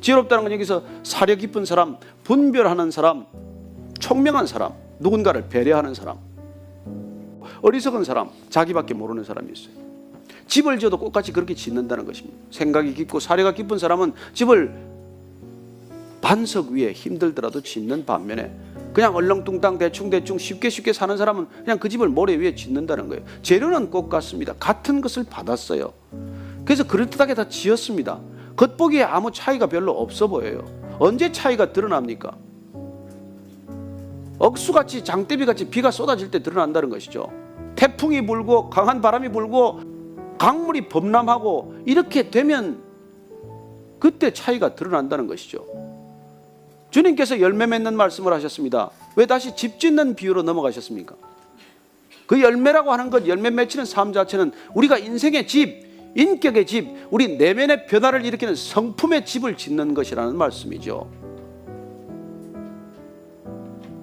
지혜롭다는 건 여기서 사려 깊은 사람, 분별하는 사람, 총명한 사람, 누군가를 배려하는 사람. 어리석은 사람, 자기밖에 모르는 사람이 있어요. 집을 지어도 똑같이 그렇게 짓는다는 것입니다. 생각이 깊고 사려가 깊은 사람은 집을 반석 위에 힘들더라도 짓는 반면에 그냥 얼렁뚱땅 대충대충 쉽게 쉽게 사는 사람은 그냥 그 집을 모래 위에 짓는다는 거예요. 재료는 똑같습니다. 같은 것을 받았어요. 그래서 그럴듯하게 다 지었습니다. 겉보기에 아무 차이가 별로 없어 보여요. 언제 차이가 드러납니까? 억수같이 장대비같이 비가 쏟아질 때 드러난다는 것이죠. 태풍이 불고 강한 바람이 불고 강물이 범람하고 이렇게 되면 그때 차이가 드러난다는 것이죠. 주님께서 열매 맺는 말씀을 하셨습니다. 왜 다시 집 짓는 비유로 넘어가셨습니까? 그 열매라고 하는 것, 열매 맺히는 삶 자체는 우리가 인생의 집, 인격의 집, 우리 내면의 변화를 일으키는 성품의 집을 짓는 것이라는 말씀이죠.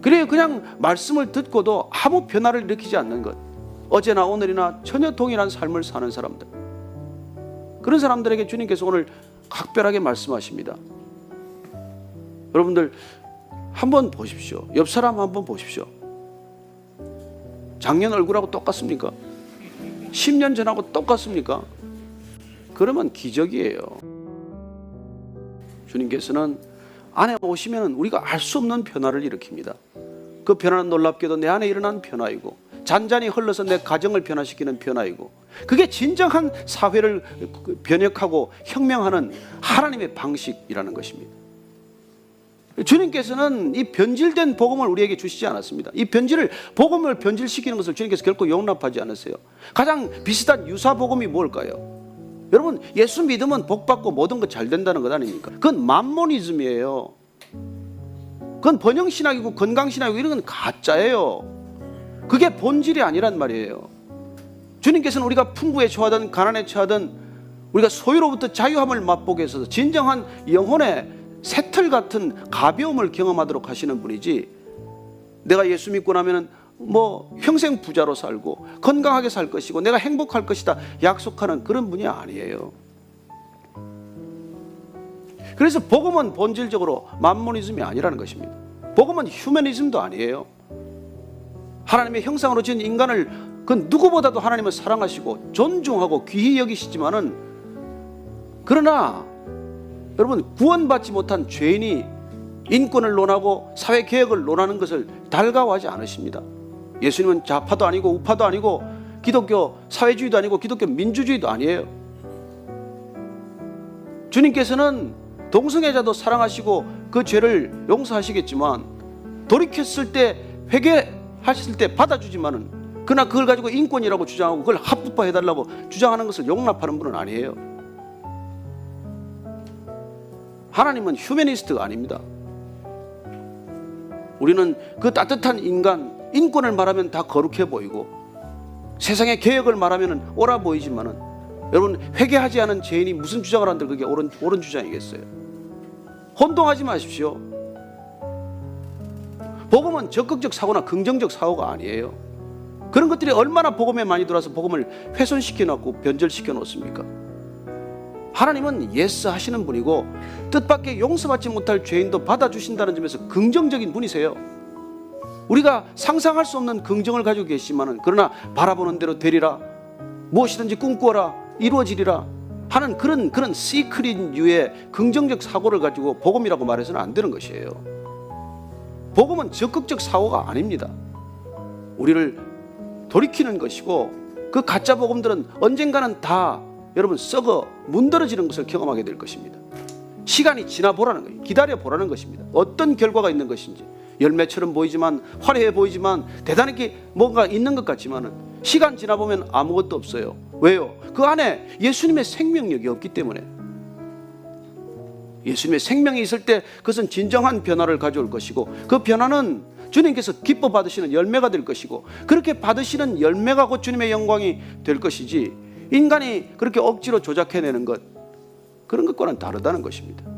그래요. 그냥 말씀을 듣고도 아무 변화를 일으키지 않는 것. 어제나 오늘이나 전혀 동일한 삶을 사는 사람들. 그런 사람들에게 주님께서 오늘 각별하게 말씀하십니다. 여러분들 한번 보십시오. 옆 사람 한번 보십시오. 작년 얼굴하고 똑같습니까? 10년 전하고 똑같습니까? 그러면 기적이에요. 주님께서는 안에 오시면 우리가 알 수 없는 변화를 일으킵니다. 그 변화는 놀랍게도 내 안에 일어난 변화이고 잔잔히 흘러서 내 가정을 변화시키는 변화이고 그게 진정한 사회를 변혁하고 혁명하는 하나님의 방식이라는 것입니다. 주님께서는 이 변질된 복음을 우리에게 주시지 않았습니다. 이 변질을 복음을 변질시키는 것을 주님께서 결코 용납하지 않으세요. 가장 비슷한 유사 복음이 뭘까요? 여러분 예수 믿으면 복 받고 모든 것 잘 된다는 것 아닙니까? 그건 만모니즘이에요. 그건 번영 신학이고 건강 신학이고 이런 건 가짜예요. 그게 본질이 아니란 말이에요. 주님께서는 우리가 풍부에 처하든 가난에 처하든 우리가 소유로부터 자유함을 맛보게 해서 진정한 영혼의 새틀 같은 가벼움을 경험하도록 하시는 분이지 내가 예수 믿고 나면은 뭐 평생 부자로 살고 건강하게 살 것이고 내가 행복할 것이다 약속하는 그런 분이 아니에요. 그래서 복음은 본질적으로 만모니즘이 아니라는 것입니다. 복음은 휴머니즘도 아니에요. 하나님의 형상으로 지은 인간을 그 누구보다도 하나님을 사랑하시고 존중하고 귀히 여기시지만은 그러나 여러분 구원받지 못한 죄인이 인권을 논하고 사회 개혁을 논하는 것을 달가워하지 않으십니다. 예수님은 좌파도 아니고 우파도 아니고 기독교 사회주의도 아니고 기독교 민주주의도 아니에요. 주님께서는 동성애자도 사랑하시고 그 죄를 용서하시겠지만 돌이켰을 때 회개하셨을 때 받아주지만은 그러나 그걸 가지고 인권이라고 주장하고 그걸 합법화해 달라고 주장하는 것을 용납하는 분은 아니에요. 하나님은 휴머니스트가 아닙니다. 우리는 그 따뜻한 인간, 인권을 말하면 다 거룩해 보이고 세상의 개혁을 말하면 옳아 보이지만은 여러분 회개하지 않은 죄인이 무슨 주장을 한들 그게 옳은, 옳은 주장이겠어요? 혼동하지 마십시오. 복음은 적극적 사고나 긍정적 사고가 아니에요. 그런 것들이 얼마나 복음에 많이 들어와서 복음을 훼손시켜 놓고 변절시켜 놓습니까? 하나님은 예스 하시는 분이고 뜻밖의 용서받지 못할 죄인도 받아주신다는 점에서 긍정적인 분이세요. 우리가 상상할 수 없는 긍정을 가지고 계시지만은 그러나 바라보는 대로 되리라 무엇이든지 꿈꾸어라 이루어지리라 하는 그런 그런 시크릿 유의 긍정적 사고를 가지고 복음이라고 말해서는 안 되는 것이에요. 복음은 적극적 사고가 아닙니다. 우리를 돌이키는 것이고 그 가짜 복음들은 언젠가는 다 여러분 썩어 문드러지는 것을 경험하게 될 것입니다. 시간이 지나보라는 거예요. 기다려보라는 것입니다. 어떤 결과가 있는 것인지. 열매처럼 보이지만 화려해 보이지만 대단히 뭔가 있는 것 같지만은 시간 지나보면 아무것도 없어요. 왜요? 그 안에 예수님의 생명력이 없기 때문에 예수님의 생명이 있을 때 그것은 진정한 변화를 가져올 것이고 그 변화는 주님께서 기뻐 받으시는 열매가 될 것이고 그렇게 받으시는 열매가 곧 주님의 영광이 될 것이지 인간이 그렇게 억지로 조작해내는 것 그런 것과는 다르다는 것입니다.